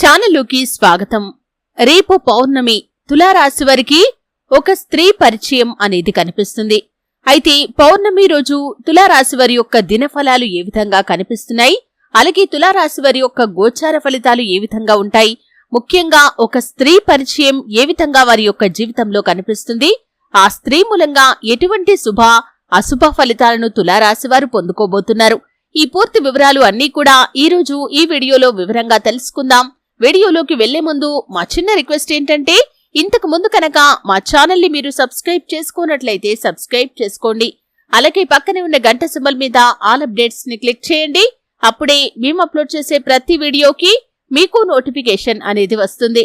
ఛానల్లోకి స్వాగతం. రేపు పౌర్ణమి తులారాశి వారికి ఒక స్త్రీ పరిచయం అనేది కనిపిస్తుంది. అయితే పౌర్ణమి రోజు తులారాశి వారి యొక్క దినఫలాలు ఏ విధంగా కనిపిస్తున్నాయి? అలాగే తులారాశి వారి యొక్క గోచార ఫలితాలు ఏ విధంగా ఉంటాయి? ముఖ్యంగా ఒక స్త్రీ పరిచయం ఏ విధంగా వారి యొక్క జీవితంలో కనిపిస్తుంది? ఆ స్త్రీ మూలంగా ఎటువంటి శుభ అశుభ ఫలితాలను తులారాశి వారు పొందుకోబోతున్నారు? ఈ పూర్తి వివరాలు అన్నీ కూడా ఈ రోజు ఈ వీడియోలో వివరంగా తెలుసుకుందాం. వీడియోలోకి వెళ్ళే ముందు మా చిన్న రిక్వెస్ట్ ఏంటంటే ఇంతకు ముందు కనుక మా ఛానల్ని మీరు సబ్స్క్రైబ్ చేసుకున్నట్లయితే సబ్స్క్రైబ్ చేసుకోండి. అలాగే పక్కనే ఉన్న గంట సింబల్ మీద ఆల్ అప్డేట్స్ని క్లిక్ చేయండి. అప్పుడే మేము అప్లోడ్ చేసే ప్రతి వీడియోకి మీకు నోటిఫికేషన్ అనేది వస్తుంది.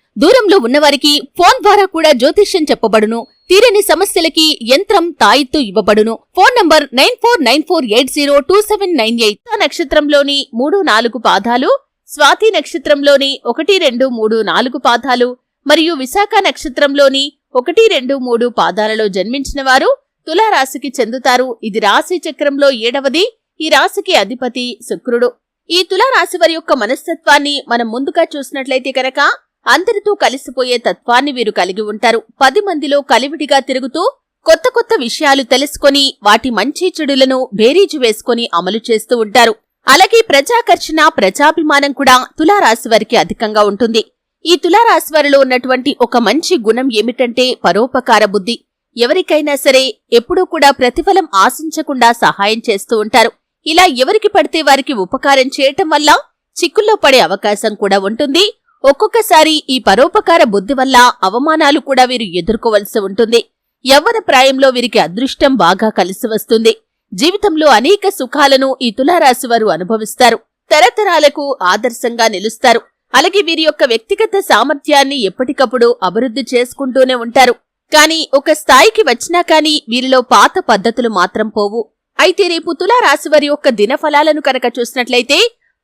దూరంలో ఉన్నవారికి ఫోన్ ద్వారా కూడా జ్యోతిష్యం చెప్పబడును. తీరని సమస్యలకి యంత్రం తాయిత్తు ఇవ్వబడును. Phone number nine four nine four eight zero two seven nine eight. నక్షత్రంలోని మూడు నాలుగు పాదాలు స్వాతి నక్షత్రంలోని ఒకటి రెండు మూడు నాలుగు పాదాలు మరియు విశాఖ నక్షత్రంలోని ఒకటి రెండు మూడు పాదాలలో జన్మించిన వారు తులారాశికి చెందుతారు. ఇది రాశి చక్రంలో ఏడవది. ఈ రాశికి అధిపతి శుక్రుడు. ఈ తులారాశి వారి యొక్క మనస్తత్వాన్ని మనం ముందుగా చూసినట్లయితే కనుక అందరితో కలిసిపోయే తత్వాన్ని వీరు కలిగి ఉంటారు. పది మందిలో కలివిడిగా తిరుగుతూ కొత్త కొత్త విషయాలు తెలుసుకొని వాటి మంచి చెడులను బేరీజు వేసుకొని అమలు చేస్తూ ఉంటారు. అలాగే ప్రజాకర్షణ ప్రజాభిమానం కూడా తులారాశి వారికి అధికంగా ఉంటుంది. ఈ తులారాశి వారిలో ఉన్నటువంటి ఒక మంచి గుణం ఏమిటంటే పరోపకార బుద్ధి. ఎవరికైనా సరే ఎప్పుడూ కూడా ప్రతిఫలం ఆశించకుండా సహాయం చేస్తూ ఉంటారు. ఇలా ఎవరికి పడితే వారికి ఉపకారం చేయటం వల్ల చిక్కుల్లో పడే అవకాశం కూడా ఉంటుంది. ఒక్కొక్కసారి ఈ పరోపకార బుద్ధి వల్ల అవమానాలు కూడా వీరు ఎదుర్కోవలసి ఉంటుంది. యవ్వన ప్రాయంలో వీరికి అదృష్టం బాగా కలిసి వస్తుంది. జీవితంలో అనేక సుఖాలను ఈ తులారాశి వారు అనుభవిస్తారు. తరతరాలకు ఆదర్శంగా నిలుస్తారు. అలాగే వీరి యొక్క వ్యక్తిగత సామర్థ్యాన్ని ఎప్పటికప్పుడు అభివృద్ధి చేసుకుంటూనే ఉంటారు. కానీ ఒక స్థాయికి వచ్చినా కానీ వీరిలో పాత పద్ధతులు మాత్రం పోవు. అయితే రేపు తులారాశి వారి యొక్క దినఫలాలను కనుక చూసినట్లయితే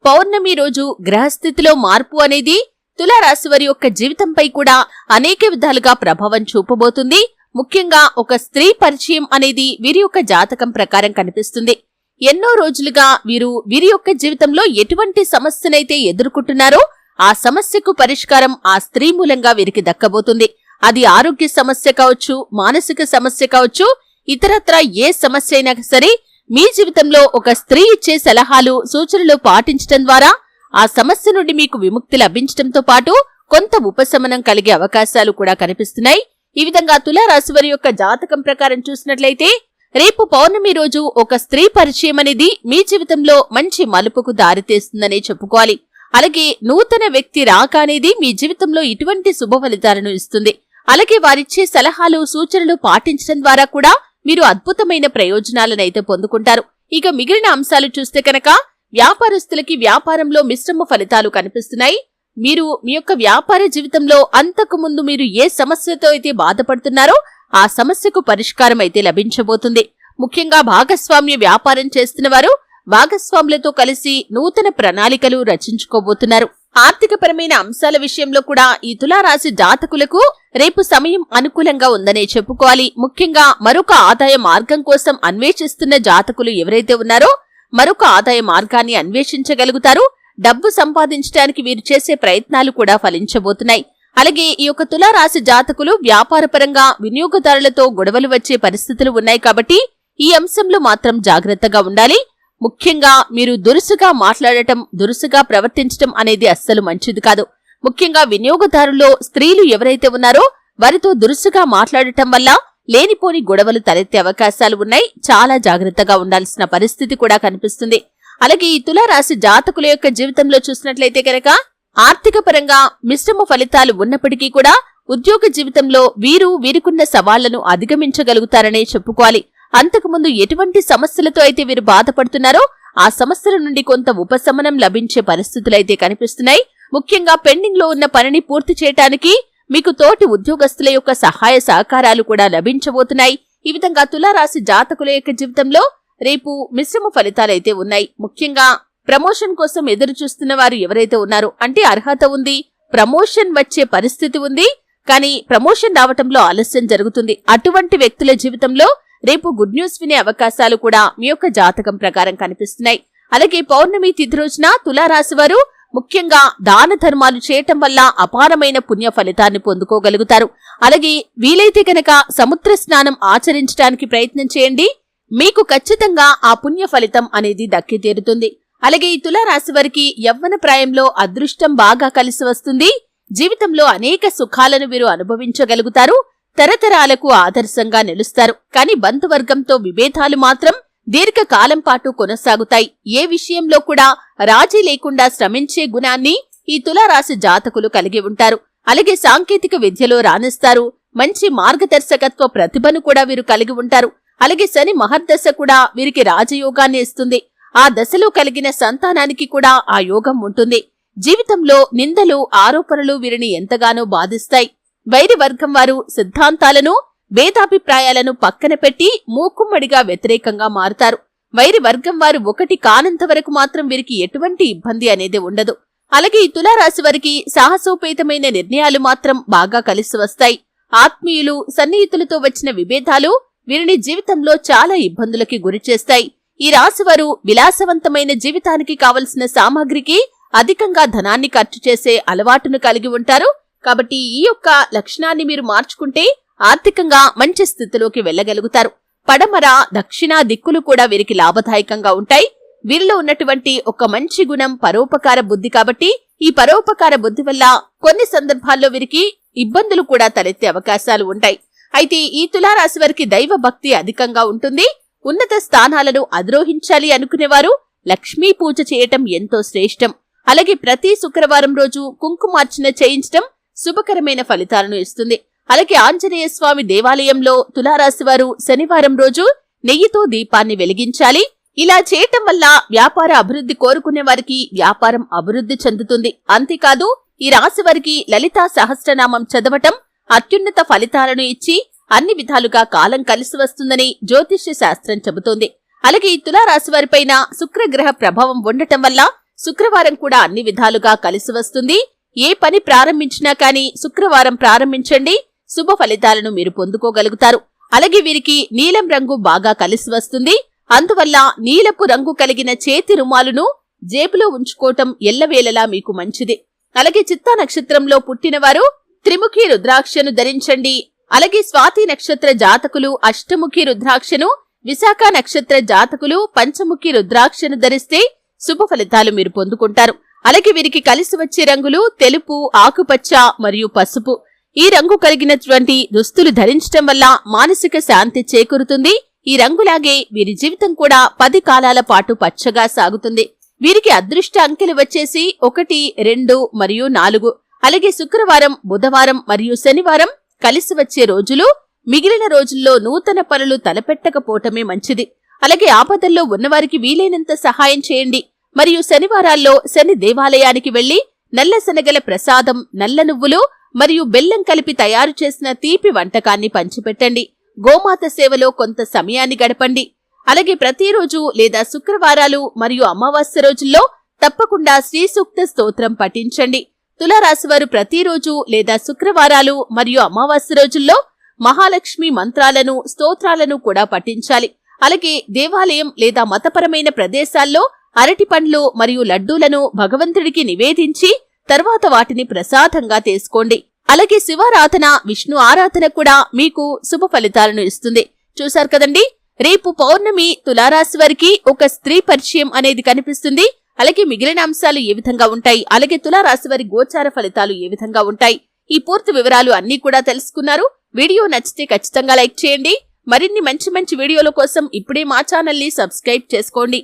పౌర్ణమి రోజు గ్రహస్థితిలో మార్పు అనేది తులారాశి వారి యొక్క జీవితంపై కూడా అనేక విధాలుగా ప్రభావం చూపబోతుంది. ముఖ్యంగా ఒక స్త్రీ పరిచయం అనేది వీరి యొక్క జాతకం ప్రకారం కనిపిస్తుంది. ఎన్నో రోజులుగా వీరు వీరి యొక్క జీవితంలో ఎటువంటి సమస్యనైతే ఎదుర్కొంటున్నారో ఆ సమస్యకు పరిష్కారం ఆ స్త్రీ మూలంగా వీరికి దక్కబోతుంది. అది ఆరోగ్య సమస్య కావచ్చు మానసిక సమస్య కావచ్చు ఇతరత్ర ఏ సమస్య అయినా సరే మీ జీవితంలో ఒక స్త్రీ ఇచ్చే సలహాలు సూచనలు పాటించడం ద్వారా ఆ సమస్య నుండి మీకు విముక్తి లభించడంతో పాటు కొంత ఉపశమనం కలిగే అవకాశాలు కూడా కనిపిస్తున్నాయి. ఈ విధంగా తులారాశి వారి యొక్క జాతకం ప్రకారం చూసినట్లయితే రేపు పౌర్ణమి రోజు ఒక స్త్రీ పరిచయం అనేది మీ జీవితంలో మంచి మలుపుకు దారితీస్తుందనే చెప్పుకోవాలి. అలాగే నూతన వ్యక్తి రాక అనేది మీ జీవితంలో ఇటువంటి శుభ ఫలితాలను ఇస్తుంది. అలాగే వారిచ్చే సలహాలు సూచనలు పాటించడం ద్వారా కూడా మీరు అద్భుతమైన ప్రయోజనాలనైతే పొందుకుంటారు. ఇక మిగిలిన అంశాలు చూస్తే కనుక వ్యాపారస్తులకి వ్యాపారంలో మిశ్రమ ఫలితాలు కనిపిస్తున్నాయి. మీరు మీ యొక్క వ్యాపార జీవితంలో అంతకు ముందు మీరు ఏ సమస్యతో అయితే బాధపడుతున్నారో ఆ సమస్యకు పరిష్కారం అయితే లభించబోతుంది. ముఖ్యంగా భాగస్వామ్య వ్యాపారం చేస్తున్న వారు భాగస్వాములతో కలిసి నూతన ప్రణాళికలు రచించుకోబోతున్నారు. ఆర్థికపరమైన అంశాల విషయంలో కూడా ఈ తులారాశి జాతకులకు రేపు సమయం అనుకూలంగా ఉందనే చెప్పుకోవాలి. ముఖ్యంగా మరొక ఆదాయ మార్గం కోసం అన్వేషిస్తున్న జాతకులు ఎవరైతే ఉన్నారో మరొక ఆదాయ మార్గాన్ని అన్వేషించగలుగుతారు. డబ్బు సంపాదించడానికి వీరు చేసే ప్రయత్నాలు కూడా ఫలించబోతున్నాయి. అలాగే ఈ యొక్క తులారాశి జాతకులు వ్యాపారపరంగా వినియోగదారులతో గొడవలు వచ్చే పరిస్థితులు ఉన్నాయి కాబట్టి ఈ అంశంలో మాత్రం జాగ్రత్తగా ఉండాలి. ముఖ్యంగా మీరు దురుసుగా మాట్లాడటం దురుసుగా ప్రవర్తించటం అనేది అస్సలు మంచిది కాదు. ముఖ్యంగా వినియోగదారుల్లో స్త్రీలు ఎవరైతే ఉన్నారో వారితో దురుసుగా మాట్లాడటం వల్ల లేనిపోని గొడవలు తలెత్తే అవకాశాలు ఉన్నాయి. చాలా జాగ్రత్తగా ఉండాల్సిన పరిస్థితి కూడా కనిపిస్తుంది. అలాగే ఈ తులారాశి జాతకుల యొక్క జీవితంలో చూసినట్లయితే కనుక ఆర్థిక పరంగా మిశ్రమ ఫలితాలు ఉన్నప్పటికీ కూడా ఉద్యోగ జీవితంలో వీరు వీరికున్న సవాళ్ళను అధిగమించగలుగుతారనే చెప్పుకోవాలి. అంతకుముందు ఎటువంటి సమస్యలతో అయితే వీరు బాధపడుతున్నారో ఆ సమస్యల నుండి కొంత ఉపశమనం లభించే పరిస్థితులైతే కనిపిస్తున్నాయి. ముఖ్యంగా పెండింగ్లో ఉన్న పనిని పూర్తి చేయటానికి మీకు తోటి ఉద్యోగస్తుల యొక్క సహాయ సహకారాలు కూడా లభించబోతున్నాయి. ఈ విధంగా తులారాశి జాతకుల యొక్క జీవితంలో రేపు మిశ్రమ ఫలితాలైతే ఉన్నాయి. ముఖ్యంగా ప్రమోషన్ కోసం ఎదురు చూస్తున్న వారు ఎవరైతే ఉన్నారో అంటే అర్హత ఉంది ప్రమోషన్ వచ్చే పరిస్థితి ఉంది కానీ ప్రమోషన్ రావటంలో ఆలస్యం జరుగుతుంది. అటువంటి వ్యక్తుల జీవితంలో రేపు గుడ్ న్యూస్ వినే అవకాశాలు కూడా మీ యొక్క జాతకం ప్రకారం కనిపిస్తున్నాయి. అలాగే పౌర్ణమి తిథి రోజున తులారాశి వారు ముఖ్యంగా దాన ధర్మాలు చేయటం వల్ల అపారమైన పుణ్య ఫలితాన్ని పొందుకోగలుగుతారు. అలాగే వీలైతే గనక సముద్ర స్నానం ఆచరించడానికి ప్రయత్నం చేయండి. మీకు ఖచ్చితంగా ఆ పుణ్య ఫలితం అనేది దక్కి తీరుతుంది అలాగే ఈ తులారాశి వారికి యవ్వన ప్రాయంలో అదృష్టం బాగా కలిసి వస్తుంది. జీవితంలో అనేక సుఖాలను వీరు అనుభవించగలుగుతారు. తరతరాలకు ఆదర్శంగా నిలుస్తారు. కానీ బంధువర్గంతో విభేదాలు మాత్రం దీర్ఘకాలం పాటు కొనసాగుతాయి. ఏ విషయంలో కూడా రాజీ లేకుండా శ్రమించే గుణాన్ని ఈ తులారాశి జాతకులు కలిగి ఉంటారు. అలాగే సాంకేతిక విద్యలో రాణిస్తారు. మంచి మార్గదర్శకత్వ ప్రతిభను కూడా వీరు కలిగి ఉంటారు. అలాగే శని మహర్దశ కూడా వీరికి రాజయోగాన్ని ఇస్తుంది. ఆ దశలో కలిగిన సంతానానికి కూడా ఆ యోగం ఉంటుంది. జీవితంలో నిందలు ఆరోపణలు వీరిని ఎంతగానో బాధిస్తాయి. వైరి వర్గం వారు సిద్ధాంతాలను భేదాభిప్రాయాలను పక్కన పెట్టి మూకుమ్మడిగా వ్యతిరేకంగా మారుతారు. వైరి వర్గం వారు ఒకటి కానంత వరకు మాత్రం వీరికి ఎటువంటి ఇబ్బంది అనేది ఉండదు. అలాగే ఈ తులారాశి వారికి సాహసోపేతమైన నిర్ణయాలు మాత్రం బాగా కలిసి వస్తాయి. ఆత్మీయులు సన్నిహితులతో వచ్చిన విభేదాలు వీరిని జీవితంలో చాలా ఇబ్బందులకి గురిచేస్తాయి ఈ రాశివారు విలాసవంతమైన జీవితానికి కావలసిన సామాగ్రికి అధికంగా ధనాన్ని ఖర్చు చేసే అలవాటును కలిగి ఉంటారు. కాబట్టి ఈ యొక్క లక్షణాన్ని మీరు మార్చుకుంటే ఆర్థికంగా మంచి స్థితిలోకి వెళ్ళగలుగుతారు. పడమర దక్షిణ దిక్కులు కూడా వీరికి లాభదాయకంగా ఉంటాయి. వీరిలో ఉన్నటువంటి ఒక మంచి గుణం పరోపకార బుద్ధి కాబట్టి ఈ పరోపకార బుద్ధి వల్ల కొన్ని సందర్భాల్లో వీరికి ఇబ్బందులు కూడా తలెత్తే అవకాశాలు ఉంటాయి. అయితే ఈ తులారాశి వారికి దైవ భక్తి అధికంగా ఉంటుంది. ఉన్నత స్థానాలను అధిరోహించాలి అనుకునేవారు లక్ష్మీ పూజ చేయటం ఎంతో శ్రేష్టం. అలాగే ప్రతి శుక్రవారం రోజు కుంకుమార్చన చేయించటం శుభకరమైన ఫలితాలను ఇస్తుంది. అలాగే ఆంజనేయ స్వామి దేవాలయంలో తులారాశి వారు శనివారం రోజు నెయ్యితో దీపాన్ని వెలిగించాలి. ఇలా చేయటం వల్ల వ్యాపార అభివృద్ధి కోరుకునే వారికి వ్యాపారం అభివృద్ధి చెందుతుంది. అంతేకాదు ఈ రాశి వారికి లలితా సహస్రనామం చదవటం అత్యున్నత ఫలితాలను ఇచ్చి అన్ని విధాలుగా కాలం కలిసి వస్తుందని జ్యోతిష్య శాస్త్రం చెబుతోంది. అలాగే ఈ తులారాశి వారిపైన శుక్రగ్రహ ప్రభావం ఉండటం వల్ల శుక్రవారం కూడా అన్ని విధాలుగా కలిసి వస్తుంది. ఏ పని ప్రారంభించినా కానీ శుక్రవారం ప్రారంభించండి. శుభ ఫలితాలను మీరు పొందుకోగలుగుతారు. అలాగే వీరికి నీలం రంగు బాగా కలిసి వస్తుంది. అందువల్ల నీలపు రంగు కలిగిన చేతి రుమాలును జేబులో ఉంచుకోవటం ఎల్లవేళలా మీకు మంచిది. అలాగే చిత్తా నక్షత్రంలో పుట్టినవారు త్రిముఖి రుద్రాక్షను ధరించండి. అలాగే స్వాతి నక్షత్ర జాతకులు అష్టముఖి రుద్రాక్షను విశాఖ నక్షత్ర జాతకులు పంచముఖి రుద్రాక్షను ధరిస్తే శుభ ఫలితాలు మీరు పొందుకుంటారు. అలాగే వీరికి కలిసి వచ్చే రంగులు తెలుపు ఆకుపచ్చ మరియు పసుపు. ఈ రంగు కలిగినటువంటి దుస్తులు ధరించటం వల్ల మానసిక శాంతి చేకూరుతుంది. ఈ రంగులాగే వీరి జీవితం కూడా పది కాలాల పాటు పచ్చగా సాగుతుంది. వీరికి అదృష్ట అంకెలు వచ్చేసి ఒకటి రెండు మరియు నాలుగు. అలాగే శుక్రవారం బుధవారం మరియు శనివారం కలిసి వచ్చే రోజులు మిగిలిన రోజుల్లో నూతన పనులు తలపెట్టకపోవటమే మంచిది. అలాగే ఆపదల్లో ఉన్నవారికి వీలైనంత సహాయం చేయండి. మరియు శనివారాల్లో శని దేవాలయానికి వెళ్ళి నల్ల శనగల ప్రసాదం నల్ల నువ్వులు మరియు బెల్లం కలిపి తయారు చేసిన తీపి వంటకాన్ని పంచిపెట్టండి. గోమాత సేవలో కొంత సమయాన్ని గడపండి. అలాగే ప్రతిరోజు లేదా శుక్రవారాలు మరియు అమావాస్య రోజుల్లో తప్పకుండా శ్రీ సూక్త స్తోత్రం పఠించండి. తులారాశివారు ప్రతిరోజు లేదా శుక్రవారాలు మరియు అమావాస్య రోజుల్లో మహాలక్ష్మి మంత్రాలను స్తోత్రాలను కూడా పఠించాలి. అలాగే దేవాలయం లేదా మతపరమైన ప్రదేశాల్లో అరటి పండ్లు మరియు లడ్డూలను భగవంతుడికి నివేదించి తర్వాత వాటిని ప్రసాదంగా తీసుకోండి. అలాగే శివారాధన విష్ణు ఆరాధన కూడా మీకు శుభ ఫలితాలను ఇస్తుంది. చూశారు కదండి? రేపు పౌర్ణమి తులారాశి వారికి ఒక స్త్రీ పరిచయం అనేది కనిపిస్తుంది. అలాగే మిగిలిన అంశాలు ఏ విధంగా ఉంటాయి? అలాగే తులారాశి వారి గోచార ఫలితాలు ఏ విధంగా ఉంటాయి? ఈ పూర్తి వివరాలు అన్ని కూడా తెలుసుకున్నారు. వీడియో నచ్చితే ఖచ్చితంగా లైక్ చేయండి. మరిన్ని మంచి మంచి వీడియోల కోసం ఇప్పుడే మా ఛానల్ని సబ్స్క్రైబ్ చేసుకోండి.